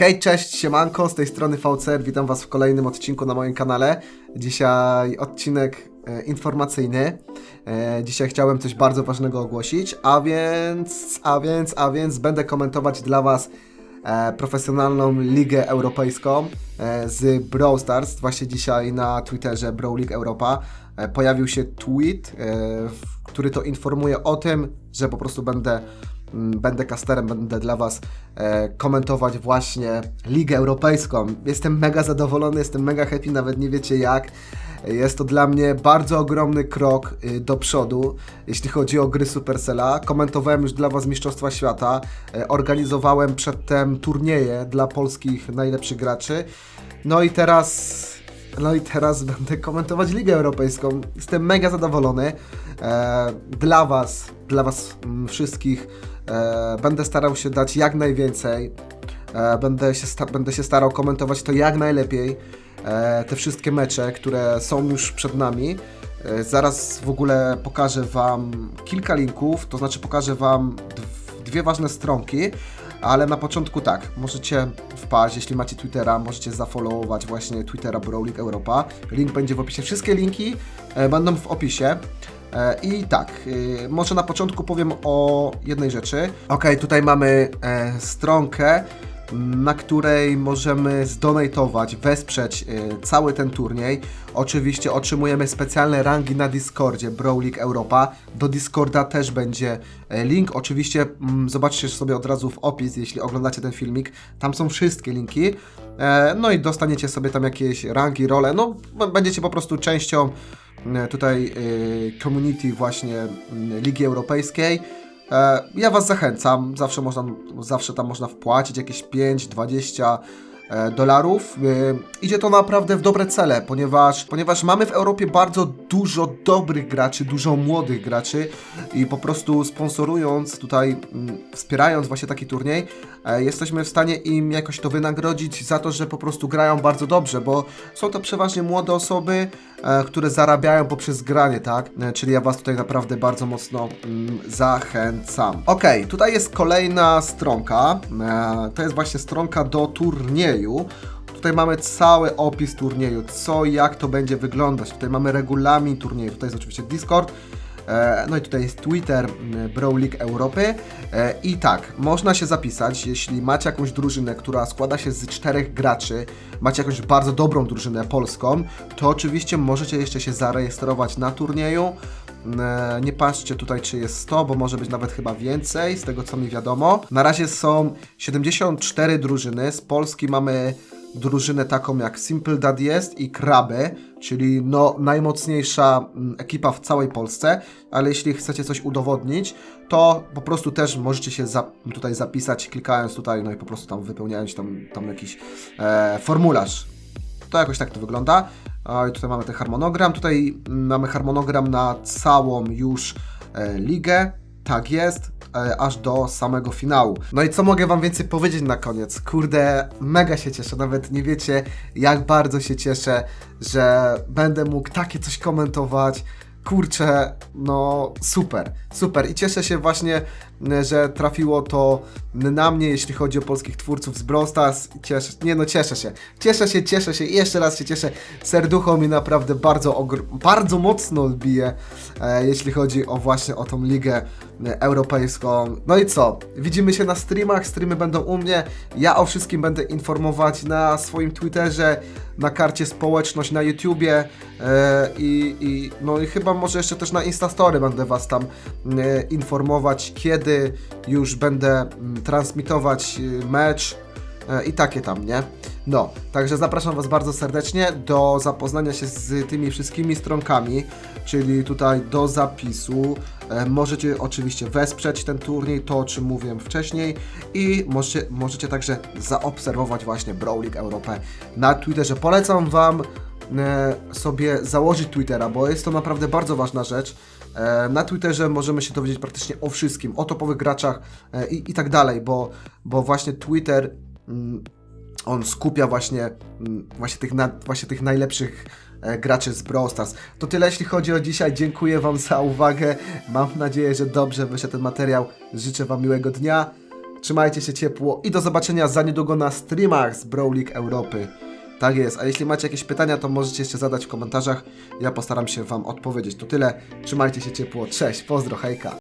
Hej, cześć, siemanko, z tej strony VCR, witam was w kolejnym odcinku na moim kanale. Dzisiaj odcinek e, informacyjny. E, dzisiaj chciałem coś bardzo ważnego ogłosić, a więc, a więc, a więc będę komentować dla was e, profesjonalną ligę europejską e, z Brawl Stars. Właśnie dzisiaj na Twitterze Brawl League Europa e, pojawił się tweet, e, który to informuje o tym, że po prostu będę będę casterem, będę dla Was e, komentować właśnie Ligę Europejską. Jestem mega zadowolony, jestem mega happy, nawet nie wiecie jak. Jest to dla mnie bardzo ogromny krok y, do przodu, jeśli chodzi o gry Supercella. Komentowałem już dla Was Mistrzostwa Świata, e, organizowałem przedtem turnieje dla polskich najlepszych graczy. No i teraz no i teraz będę komentować Ligę Europejską. Jestem mega zadowolony. E, dla Was, dla Was mm, wszystkich będę starał się dać jak najwięcej. E, będę, się będę się starał komentować to jak najlepiej. E, te wszystkie mecze, które są już przed nami. E, zaraz w ogóle pokażę Wam kilka linków, to znaczy pokażę Wam dw- dwie ważne stronki, ale na początku tak, możecie wpaść, jeśli macie Twittera, możecie zafollowować właśnie Twittera Brawling Europa. Link będzie w opisie. Wszystkie linki e, będą w opisie. E, I tak, y, może na początku powiem o jednej rzeczy. Ok, tutaj mamy e, stronkę, na której możemy zdonatować, wesprzeć cały ten turniej. Oczywiście otrzymujemy specjalne rangi na Discordzie Brawl League Europa. Do Discorda też będzie e, link. Oczywiście mm, zobaczcie sobie od razu w opis, jeśli oglądacie ten filmik. Tam są wszystkie linki. E, no i dostaniecie sobie tam jakieś rangi, role. No, będziecie po prostu częścią e, tutaj e, community właśnie mm, Ligi Europejskiej. E, Ja Was zachęcam, zawsze, można, zawsze tam można wpłacić jakieś 5, 20 e, dolarów. E, Idzie to naprawdę w dobre cele, ponieważ, ponieważ mamy w Europie bardzo dużo dobrych graczy, dużo młodych graczy i po prostu sponsorując tutaj, mm, wspierając właśnie taki turniej, e, jesteśmy w stanie im jakoś to wynagrodzić za to, że po prostu grają bardzo dobrze, bo są to przeważnie młode osoby, e, które zarabiają poprzez granie, tak? E, Czyli ja Was tutaj naprawdę bardzo mocno mm, zachęcam. Ok, tutaj jest kolejna stronka. E, To jest właśnie stronka do turnieju. Tutaj mamy cały opis turnieju, co jak to będzie wyglądać. Tutaj mamy regulamin turnieju, tutaj jest oczywiście Discord. E, No i tutaj jest Twitter m, Brawl League Europy. E, I tak, można się zapisać, jeśli macie jakąś drużynę, która składa się z czterech graczy, macie jakąś bardzo dobrą drużynę polską, to oczywiście możecie jeszcze się zarejestrować na turnieju. E, Nie patrzcie tutaj, czy jest 100, bo może być nawet chyba więcej, z tego co mi wiadomo. Na razie są 74 drużyny. Z Polski mamy drużynę taką jak Simple Dad jest i Kraby, czyli no najmocniejsza mm, ekipa w całej Polsce, ale jeśli chcecie coś udowodnić, to po prostu też możecie się za, tutaj zapisać, klikając tutaj, no i po prostu tam wypełniając tam, tam jakiś e, formularz. To jakoś tak to wygląda. I tutaj mamy ten harmonogram. Tutaj mamy harmonogram na całą już e, ligę. Tak jest, e, aż do samego finału. No i co mogę Wam więcej powiedzieć na koniec? Kurde, mega się cieszę. Nawet nie wiecie, jak bardzo się cieszę, że będę mógł takie coś komentować. Kurczę, no super, super. I cieszę się właśnie, m, że trafiło to na mnie, jeśli chodzi o polskich twórców z Brawl Stars. Cieszę, nie no, cieszę się. Cieszę się, cieszę się i jeszcze raz się cieszę. Serducho mi naprawdę bardzo, bardzo mocno bije, e, jeśli chodzi o właśnie o tą ligę e, europejską. No i co? Widzimy się na streamach, streamy będą u mnie. Ja o wszystkim będę informować na swoim Twitterze, na karcie społeczność na YouTubie e, i, i no i chyba może jeszcze też na Instastory będę Was tam e, informować, kiedy już będę mm, transmitować e, mecz i takie tam, nie? No, także zapraszam Was bardzo serdecznie do zapoznania się z tymi wszystkimi stronkami, czyli tutaj do zapisu. E, Możecie oczywiście wesprzeć ten turniej, to o czym mówiłem wcześniej i możecie, możecie także zaobserwować właśnie Brawl League Europę na Twitterze. Polecam Wam e, sobie założyć Twittera, bo jest to naprawdę bardzo ważna rzecz. E, Na Twitterze możemy się dowiedzieć praktycznie o wszystkim, o topowych graczach e, i, i tak dalej, bo, bo właśnie Twitter on skupia właśnie, mm, właśnie, tych, właśnie tych najlepszych e, graczy z Brawl Stars. To tyle jeśli chodzi o dzisiaj. Dziękuję Wam za uwagę. Mam nadzieję, że dobrze wyszedł ten materiał. Życzę Wam miłego dnia. Trzymajcie się ciepło i do zobaczenia za niedługo na streamach z Brawl League Europy. Tak jest, a jeśli macie jakieś pytania, to możecie jeszcze zadać w komentarzach. Ja postaram się Wam odpowiedzieć. To tyle. Trzymajcie się ciepło. Cześć, pozdro, hejka.